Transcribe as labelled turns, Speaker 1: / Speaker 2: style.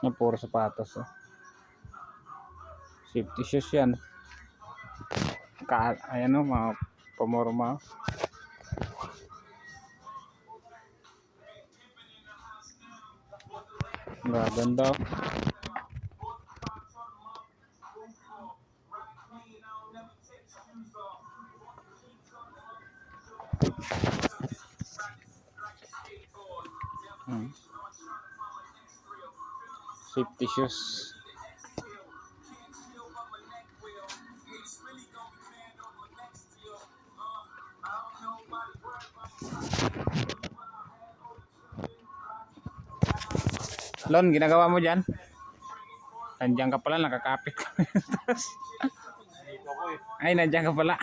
Speaker 1: Yan, puro sapatos. Oh. Safety shoes yan. Ka ayan o, mga pamorma. Gaganda. oh. Safety shoes. Lon, ginagawa mo dyan? Nandiyan ka pala, nakakapit ka. Ay, nandiyan ka pala.